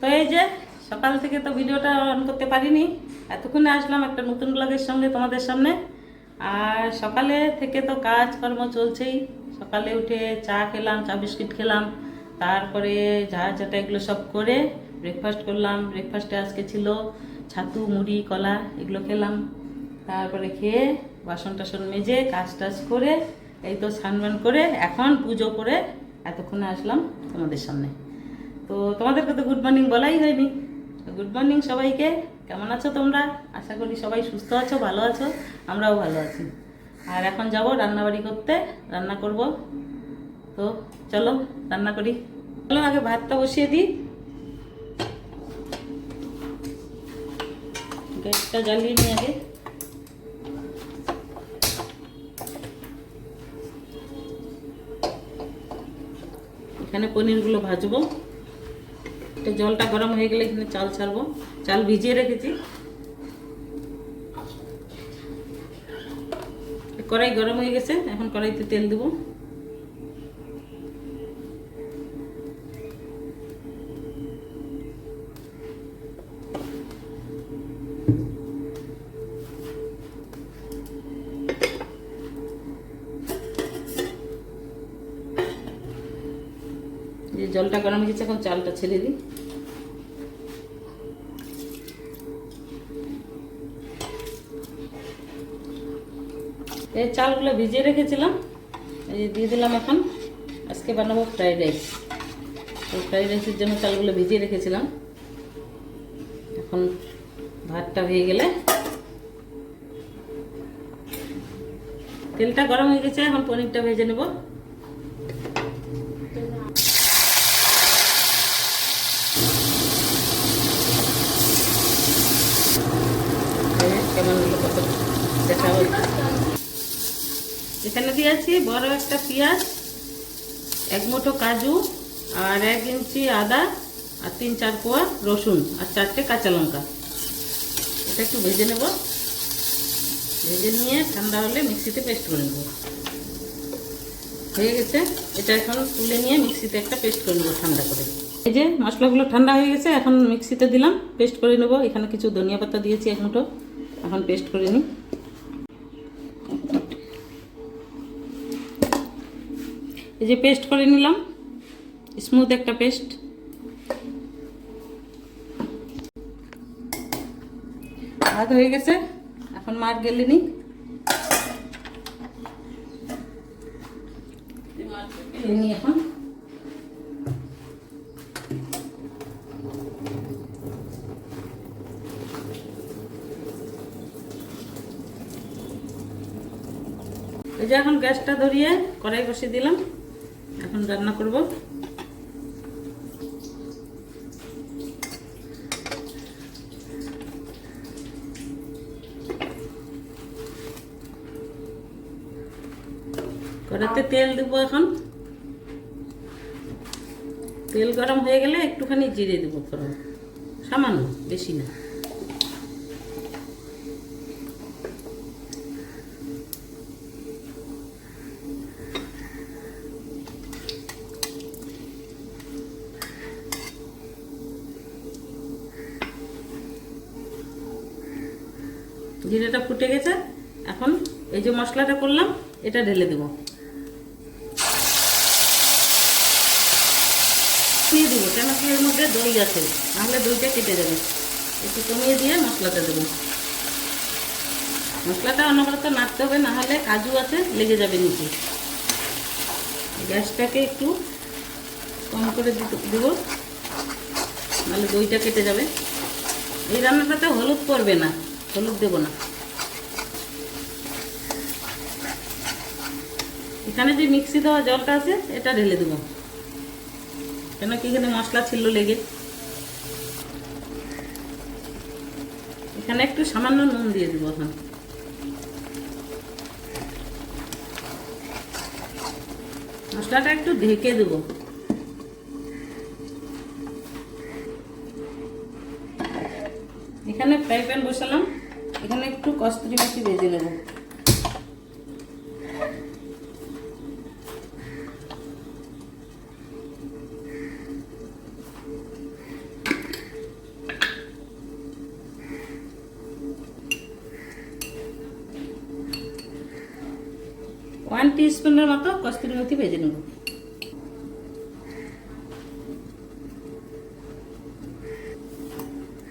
তো এই যে, সকাল থেকে তো ভিডিওটা অন করতে পারিনি। এতক্ষণে আসলাম একটা নতুন ব্লগের সঙ্গে তোমাদের সামনে। আর সকালে থেকে তো কাজকর্ম চলছেই। সকালে উঠে চা খেলাম, চা বিস্কিট খেলাম। তারপরে যা যেটা এগুলো সব করে ব্রেকফাস্ট করলাম। ব্রেকফাস্টে আজকে ছিল ছাতু, মুড়ি, কলা, এগুলো খেলাম। তারপরে খেয়ে বাসন টাসন মেজে কাজ টাজ করে এই তো স্নান করে এখন পুজো করে এতক্ষণে আসলাম তোমাদের সামনে। তো তোমাদেরকে তো গুড মর্নিং বলাই হয়নি। গুড মর্নিং সবাইকে, কেমন আছো তোমরা? আশা করি সবাই সুস্থ আছো, ভালো আছো, আমরাও ভালো আছি। আর এখন যাব রান্নাবাড়ি করতে, রান্না করব। তো চলো, রান্না করি। চলো আগে ভাতটা বসিয়ে দিই। গ্যাসটা জ্বালিয়ে নিই আগে। এখানে পনিরগুলো ভাজবো। এটা জলটা গরম হয়ে গেলে এখানে চাল ছাড়বো। চাল ভিজিয়ে রেখেছি। কড়াই গরম হয়ে গেছে, এখন কড়াইতে তেল দেবো। জলটা গরম হয়ে গেছে, এখন চালটা ছেড়ে দিই। এই চালগুলো ভিজিয়ে রেখেছিলাম। এই দিয়ে দিলাম এখন। আজকে বানাবো ফ্রাইড রাইস তো ফ্রাইড রাইসের জন্য চালগুলো ভিজিয়ে রেখেছিলাম। এখন ভাতটা হয়ে গেলে তেলটা গরম হয়ে গেছে, এখন পনিরটা ভেজে নেব। কেমন হলো এখানে দিয়েছি বড় একটা পেঁয়াজ, এক মুঠো কাজু আর এক ইঞ্চি আদা আর তিন চার কোয়া রসুন আর চারটে কাঁচা লঙ্কা। এটা একটু ভেজে নেব। ভেজে নিয়ে ঠান্ডা হলে মিক্সিতে পেস্ট করে নেব। হয়ে গেছে। এটা এখন তুলে নিয়ে মিক্সিতে একটা পেস্ট করে নেব ঠান্ডা করে। এই যে মশলাগুলো ঠান্ডা হয়ে গেছে, এখন মিক্সিতে দিলাম, পেস্ট করে নেব। এখানে কিছু ধনিয়া পাতা দিয়েছি, এক মুঠো। এখন পেস্ট করে নিই। এই যে পেস্ট করে নিলাম। স্মুথ একটা পেস্ট ভাত হয়ে গেছে। এখন মার গেলে নি। এখন। এই যে এখন গ্যাসটা ধরিয়ে কড়াই বসিয়ে দিলাম। এখন রান্না করব। কড়াতে তেল দেবো এখন। তেল গরম হয়ে গেলে একটুখানি জিরে দেবো ফোড়ন সামান্য, বেশি না। জিরেটা ফুটে গেছে, এখন এই যে মশলাটা করলাম, এটা ঢেলে দেবো। দিয়ে দেবো, কেন কি এর মধ্যে দই আছে, নাহলে দইটা কেটে যাবে। একটু কমিয়ে দিয়ে মশলাটা দেবো। মশলাটা অনবরত নাড়তে হবে, নাহলে কাজু আছে, লেগে যাবে নিচে। গ্যাসটাকে একটু কম করে দেবো, নাহলে দইটা কেটে যাবে। এই রান্নাটাতে হলুদ পড়বে না। হলুদ দেবো না। এখানে যে মিক্সি দেওয়া জলটা আছে, এটা ঢেলে দেবো। কেন কি এখানে মশলা ছিল লেগে। এখানে একটু সামান্য নুন দিয়ে দেবো এখন। মশলাটা একটু ঢেকে দেবো। এখানে ফ্রাই প্যান বসালাম। এখানে একটু কস্তুরি মেথি ভেজে নেব। ওয়ান টিস্পুনের মতো কস্তুরি মেথি ভেজে নেব।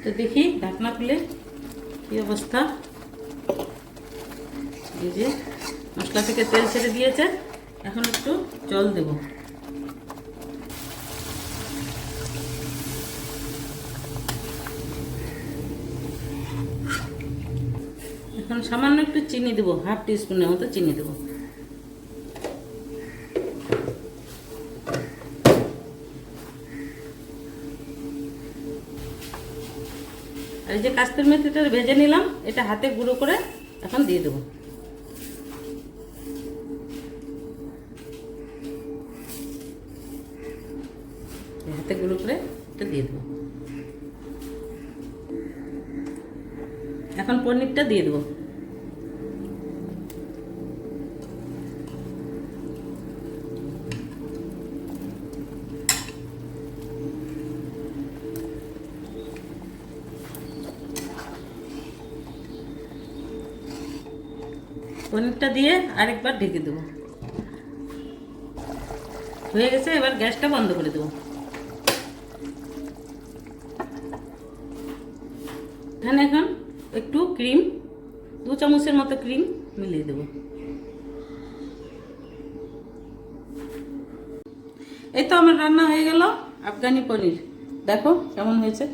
তো দেখি, ঢাকনা খুলে কি অবস্থা? এই যে মশলা থেকে তেল ছেড়ে দিয়েছে, এখন একটু জল দেব। এখন সামান্য একটু চিনি দেবো, হাফ টিস্পুনের মতো চিনি দেবো। আর এই যে কাস্তুর মেথিটা ভেজে নিলাম, এটা হাতে গুঁড়ো করে এখন দিয়ে দেবো। হাতে গুঁড়ো করে এটা দিয়ে দেবো। এখন পনিরটা দিয়ে দেবো। পনিরটা দিয়ে আরেকবার ঢেকে দেবো। হয়ে গেছে, এবার গ্যাসটা বন্ধ করে দেবো। এখানে এখন একটু ক্রিম, দু চামচের মতো ক্রিম মিলিয়ে দেবো। এই তো আমার রান্না হয়ে গেল, আফগানি পনির। দেখো কেমন হয়েছে।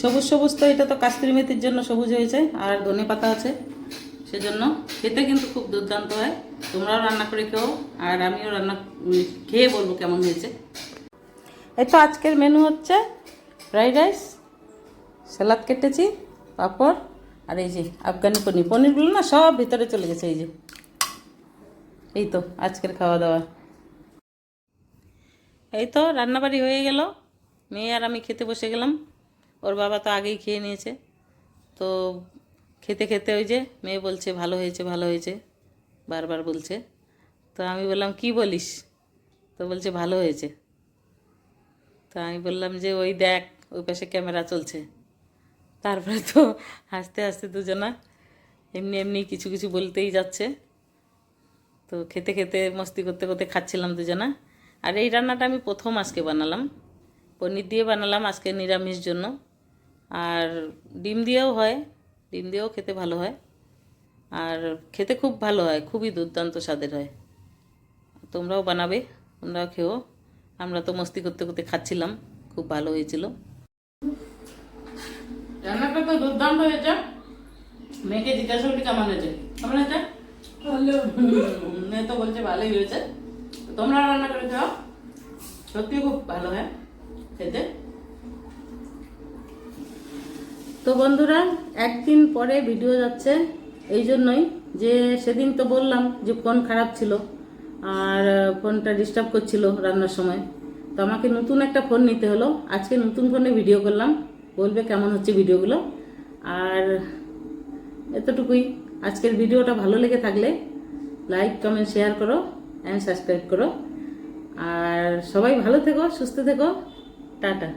সবুজ সবুজ তো, এটা তো কাস্তুরি মেথির জন্য সবুজ হয়েছে, আর ধনে পাতা আছে। সেজন্য খেতে কিন্তু খুব দুর্দান্ত হয়। তোমরাও রান্না করে খেও, আর আমিও রান্না খেয়ে বলব কেমন হয়েছে। এই তো আজকের মেনু হচ্ছে ফ্রাইড রাইস স্যালাদ কেটেছি, পাঁপড়, আর এই যে আফগানি পনির। পনিরগুলো না সব ভিতরে চলে গেছে, এই যে। এই তো আজকের খাওয়া দাওয়া। এই তো রান্নাবাড়ি হয়ে গেল। মেয়ে আর আমি খেতে বসে গেলাম। ওর বাবা তো আগেই খেয়ে নিয়েছে। তো খেতে খেতে ওই যে মেয়ে বলছে, ভালো হয়েছে ভালো হয়েছে। বারবার বলছে। তো আমি বললাম, কি বলিস? তো বলছে, ভালো হয়েছে। তো আমি বললাম যে, ওই দেখ, ওই পাশে ক্যামেরা চলছে। তারপরে তো হাসতে হাসতে দুজনা এমনি এমনি কিছু কিছু বলতেই যাচ্ছে। তো খেতে খেতে, মস্তি করতে করতে খাচ্ছিলাম দুজনা। আর এই রান্নাটা আমি প্রথম আজকে বানালাম। পনির দিয়ে বানালাম আজকে নিরামিষ জন্য। আর ডিম দিয়েও হয় ডিম দিয়েও খেতে ভালো হয়। আর খেতে খুব ভালো হয় খুবই দুর্দান্ত স্বাদের হয়। তোমরাও বানাবে তোমরাও খেও। আমরা তো মস্তি করতে করতে খাচ্ছিলাম খুব ভালো হয়েছিল। রান্নাটা তো দুর্দান্ত হয়েছে। মেয়েকে জিজ্ঞাসা করি কেমন হয়েছে? কেমন হয়েছে? ভালো। মেয়ে তো বলছে ভালোই হয়েছে। তোমরা রান্না করে খাও। সত্যি খুব ভালো হয় খেতে। তো বন্ধুরা, একদিন পরে ভিডিও যাচ্ছে, এই জন্যই যে সেদিন তো বললাম যে ফোন খারাপ ছিল আর ফোনটা ডিস্টার্ব করছিল রান্নার সময়। তো আমাকে নতুন একটা ফোন নিতে হলো। আজকে নতুন ফোনে ভিডিও করলাম। বলবে কেমন হচ্ছে ভিডিওগুলো আর এতটুকুই। আজকের ভিডিওটা ভালো লেগে থাকলে লাইক কমেন্ট শেয়ার করো অ্যান্ড সাবস্ক্রাইব করো। আর সবাই ভালো থেকো, সুস্থ থেকো। টাটা।